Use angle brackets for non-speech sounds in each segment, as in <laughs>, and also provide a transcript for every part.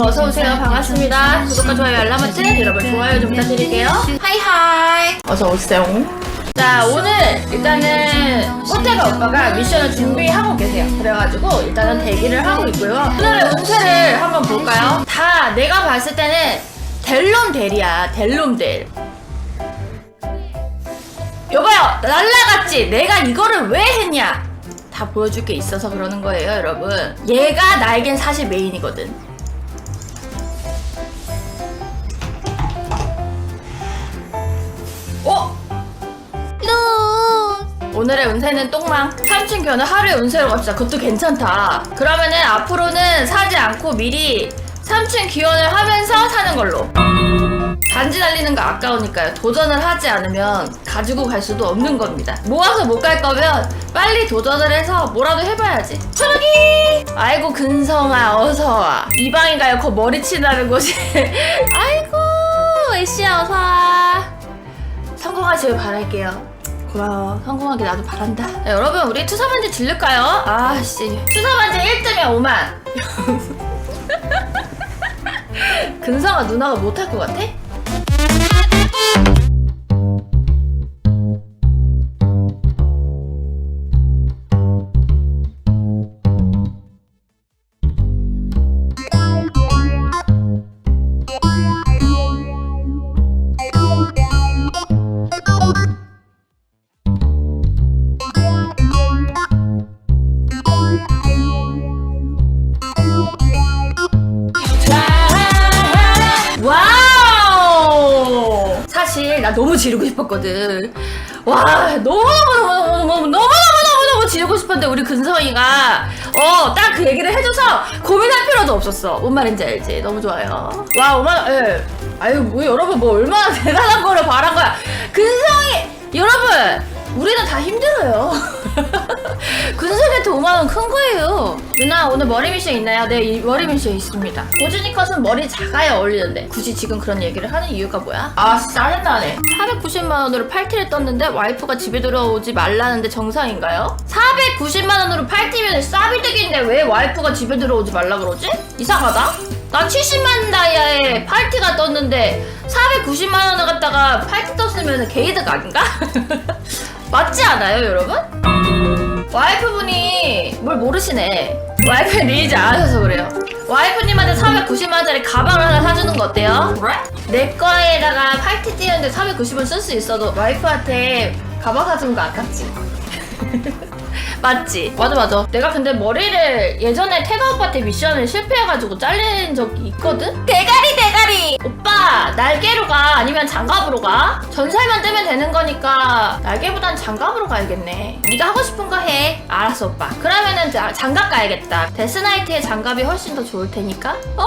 여러분 어서 오세요. 반갑습니다. 구독과 좋아요 알람 버튼 여러분 좋아요 좀 부탁드릴게요. 하이 하이. 어서 오세요. 자 오늘 일단은 호텔가 오빠가 미션을 준비하고 계세요. 그래가지고 일단은 대기를 하고 있고요. 오늘의 운세를 한번 볼까요? 다 내가 봤을 때는 델롬 델이야. 델롬 델. 여봐요 날라갔지 내가 이거를 왜 했냐 다 보여줄 게 있어서 그러는 거예요 여러분 얘가 나에겐 사실 메인이거든 오늘의 운세는 똥망 삼촌 견우 하루의 운세로 갑시다 그것도 괜찮다 그러면은 앞으로는 사지 않고 미리 삼촌 기원을 하면서 사는 걸로 반지 날리는 거 아까우니까요. 도전을 하지 않으면 가지고 갈 수도 없는 겁니다. 모아서 못 갈 거면 빨리 도전을 해서 뭐라도 해봐야지. 초록이! 아이고 근성아 어서 와. 이 방인가요? 거 머리 치다는 곳이. <laughs> 아이고 애쉬야 어서 와. 성공하시길 바랄게요. 고마워. 성공하게 나도 바란다. 야, 여러분 우리 투사반지 질를까요? 아씨 투사반지 1등에 5만. <laughs> 근성아 누나가 못할 것 같아? 나 너무 지르고 싶었거든. 와 너무너무너무너무너무너무너무 지르고 싶었는데 우리 근성이가 어 딱 그 얘기를 해줘서 고민할 필요도 없었어. 뭔 말인지 알지? 너무 좋아요. 와 얼마나 예. 아유 뭐 여러분 뭐 얼마나 <laughs> 대단한 거를 바란 거야. 근성이 여러분 우리는 다 힘들어요. <laughs> <laughs> 근성한테 5만원 큰 거예요. 누나, 오늘 머리 미션 있나요? 네, 이 머리 미션 있습니다. 고준이 컷은 머리 작아야 어울리는데, 굳이 지금 그런 얘기를 하는 이유가 뭐야? 아, 짜증나네. 490만원으로 팔티를 떴는데, 와이프가 집에 들어오지 말라는데 정상인가요? 490만원으로 팔티면 싸비득인데, 왜 와이프가 집에 들어오지 말라 그러지? 이상하다? 나 70만 다이아에 팔티가 떴는데 490만 원을 갖다가 팔티 떴으면 게이득 아닌가? <laughs> 맞지 않아요, 여러분? 와이프분이 뭘 모르시네. 와이프 리이지 않으셔서 그래요. 와이프님한테 490만 원짜리 가방을 하나 사주는 거 어때요? 그래? 내 거에다가 팔티 띄는데 490원 쓸 수 있어도 와이프한테 가방 사주는 거 아깝지? <laughs> 맞지? 맞아 맞아 내가 근데 머리를 예전에 태가 오빠한테 미션을 실패해가지고 잘린 적이 있거든? 대가리 대가리! 오빠 날개로 가 아니면 장갑으로 가? 전살만 뜨면 되는 거니까 날개보단 장갑으로 가야겠네 네가 하고 싶은 거 해 알았어 오빠 그러면은 자- 장갑 가야겠다 데스나이트의 장갑이 훨씬 더 좋을 테니까 어!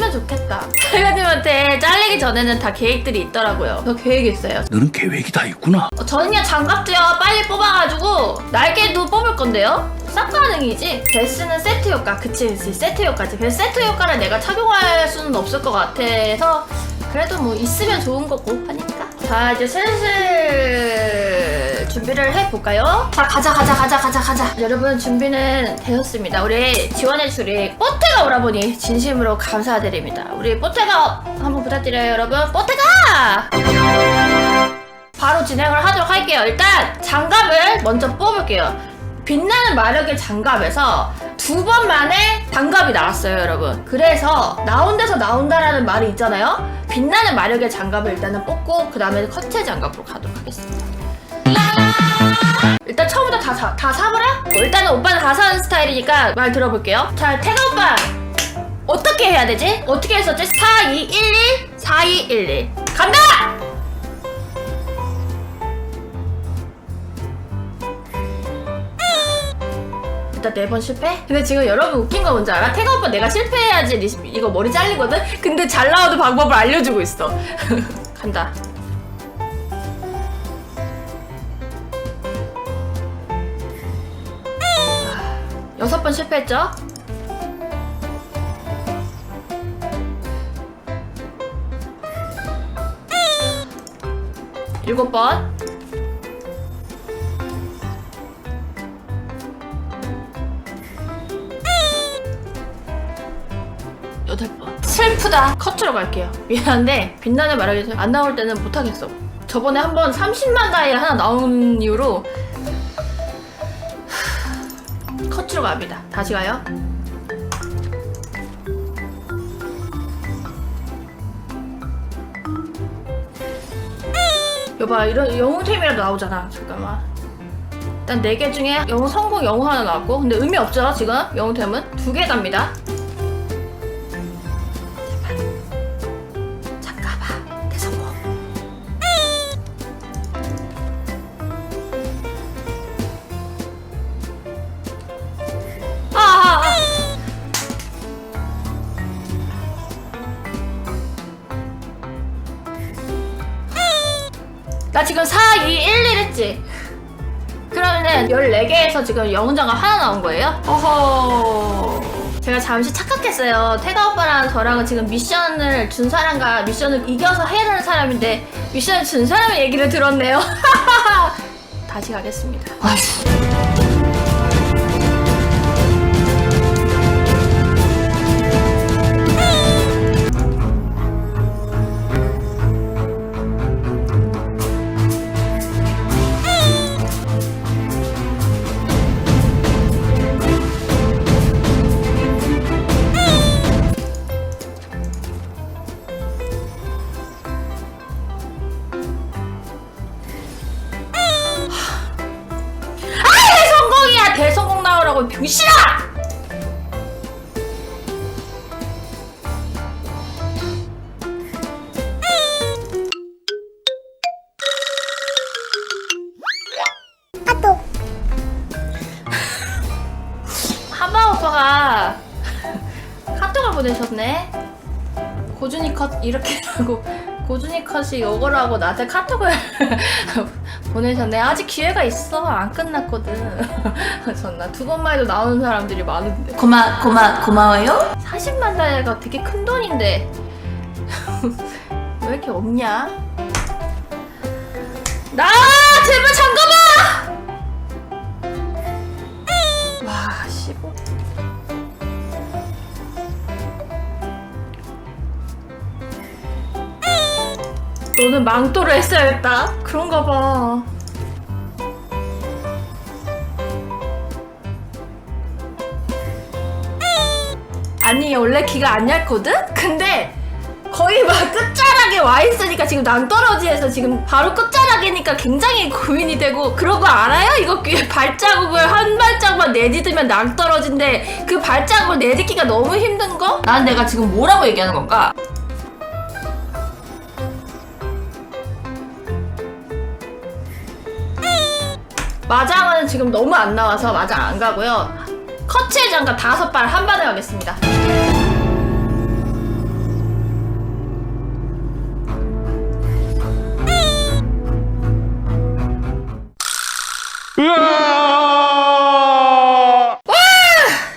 뜨면 좋겠다. 태가님한테 잘리기 전에는 다 계획들이 있더라고요. 저 계획 있어요. 너는 계획이 다 있구나. 어, 저는요 장갑도요 빨리 뽑아가지고 날개도 뽑을 건데요. 싹 가능이지? 베스는 세트 효과. 그치 그치. 세트 효과지. 그래서 세트 효과를 내가 착용할 수는 없을 것 같아서 그래도 뭐 있으면 좋은 거고 하니까. 자 이제 슬슬 준비를 해볼까요? 자 가자 가자 가자 가자 가자 여러분 준비는 되었습니다 우리 지원해 주리 뽀테가 오라보니 진심으로 감사드립니다 우리 뽀테가 한번 부탁드려요 여러분 뽀테가 바로 진행을 하도록 할게요. 일단 장갑을 먼저 뽑을게요. 빛나는 마력의 장갑에서 두 번 만에 장갑이 나왔어요, 여러분. 그래서 나온 데서 나온다라는 말이 있잖아요. 빛나는 마력의 장갑을 일단은 뽑고 그 다음에 커체 장갑으로 가도록 하겠습니다. 일단 처음부터 다, 사, 다 사버려? 어, 일단은 오빠는 다 사는 스타일이니까 말 들어볼게요. 자, 태가 오빠! 어떻게 해야 되지? 어떻게 했었지? 4211? 4211. 간다! 일단 네 번 실패? 근데 지금 여러분 웃긴 거 뭔지 알아? 태가 오빠 내가 실패해야지 리- 이거 머리 잘리거든? 근데 잘 나와도 방법을 알려주고 있어 <laughs> 간다 여섯 번 실패했죠? 일곱 번 여덟 번 슬프다. 컷으로 갈게요. 미안한데 빛나는 말하기 안 나올 때는 못하겠어. 저번에 한 번 30만 다이아 하나 나온 이후로 컷으로 갑니다. 다시 가요. 여봐 이런 영웅템이라도 나오잖아. 잠깐만. 일단 4개 중에 영웅 성공 영웅 하나 나왔고 근데 의미 없죠 지금 영웅템은 두 개 갑니다. 나 지금 4, 2, 1, 1 했지? 그러면은 14개에서 지금 영웅장갑 하나 나온 거예요? 어허. 제가 잠시 착각했어요. 태가 오빠랑 저랑은 지금 미션을 준 사람과 미션을 이겨서 해야 되는 사람인데 미션을 준 사람의 얘기를 들었네요. <laughs> 다시 가겠습니다. 아, 나오라고 병신아! 하마 오빠가 카톡을 보내셨네. 고준이 컷 이렇게 하고 고준이 컷이 하고 나한테 카톡을 보내셨네. 아직 기회가 있어. 안 끝났거든. <laughs> 전나 두 번만 해도 나오는 사람들이 많은데. 고마 고마 고마워요. 40만 달러가 되게 큰 돈인데 <laughs> 왜 이렇게 없냐? 나 제발 너는 망토를 했어야겠다. 그런가 봐. 아니 원래 기가 안 얇거든? 근데 거의 막 끝자락에 와 있으니까 지금 낭떠러지에서 지금 바로 끝자락이니까 굉장히 고민이 되고 그런 거 알아요? 이거 귀에 발자국을 한 발자국만 내딛으면 낭떠러진데 그 발자국을 내딛기가 너무 힘든 거? 난 내가 지금 뭐라고 얘기하는 건가? 마장은 지금 너무 안 나와서 마장 안 가고요 커츠의 장갑 다섯 발한 반에 가겠습니다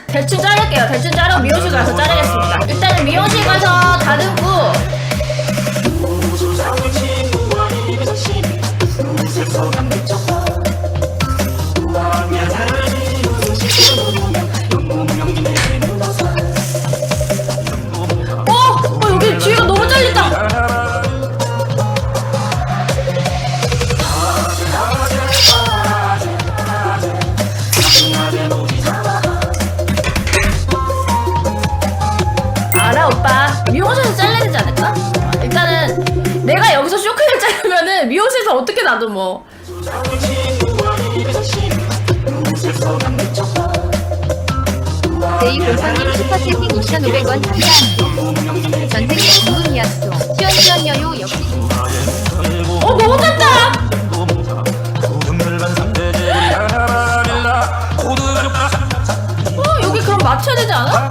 대충 자를게요. 대충 자르고 미용실 가서 자르겠습니다. 일단은 미용실 가서 다듬고 제이골퍼님 슈퍼채팅 2,500원 감사합니다. 전생에 궁금이었어. 시원시원여요 역시 어 너무 짠다 어 여기 그럼 맞춰야 되지 않아?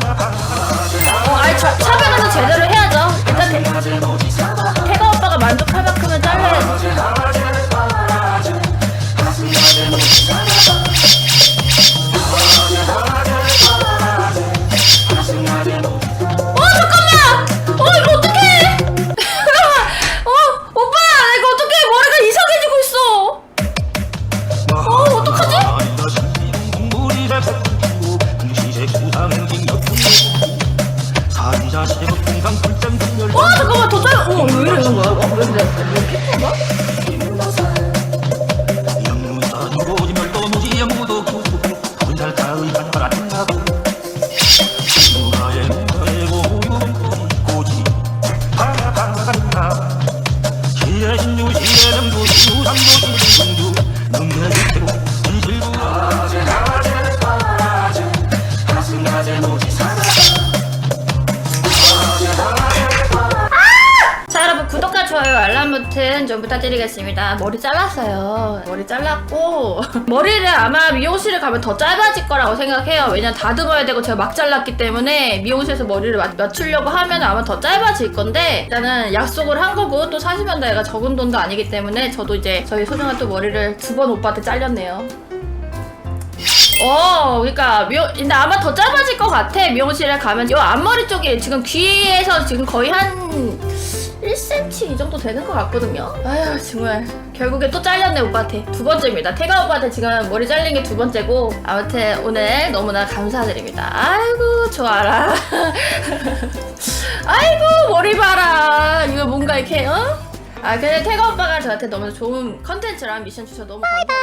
좀 부탁드리겠습니다. 머리 잘랐어요. 머리 잘랐고 <laughs> 머리를 아마 미용실에 가면 더 짧아질 거라고 생각해요. 왜냐면 다듬어야 되고 제가 막 잘랐기 때문에 미용실에서 머리를 맞, 맞추려고 하면 아마 더 짧아질 건데 일단은 약속을 한 거고 또 40만 다이가 적은 돈도 아니기 때문에 저도 이제 저희 소중한 또 머리를 두 번 오빠한테 잘렸네요. 어, 그러니까 미용, 근데 아마 더 짧아질 것 같아. 미용실에 가면 요 앞머리 쪽에 지금 귀에서 지금 거의 한 1cm 이 정도 되는 것 같거든요. 아휴 정말 결국에 또 잘렸네 오빠한테 두 번째입니다. 태가 오빠한테 지금 머리 잘린 게 두 번째고 아무튼 오늘 너무나 감사드립니다. 아이고 좋아라. <laughs> 아이고 머리 봐라. 이거 뭔가 이렇게 어? 아 근데 태가 오빠가 저한테 너무 좋은 컨텐츠랑 미션 주셔서 너무 감사합니다.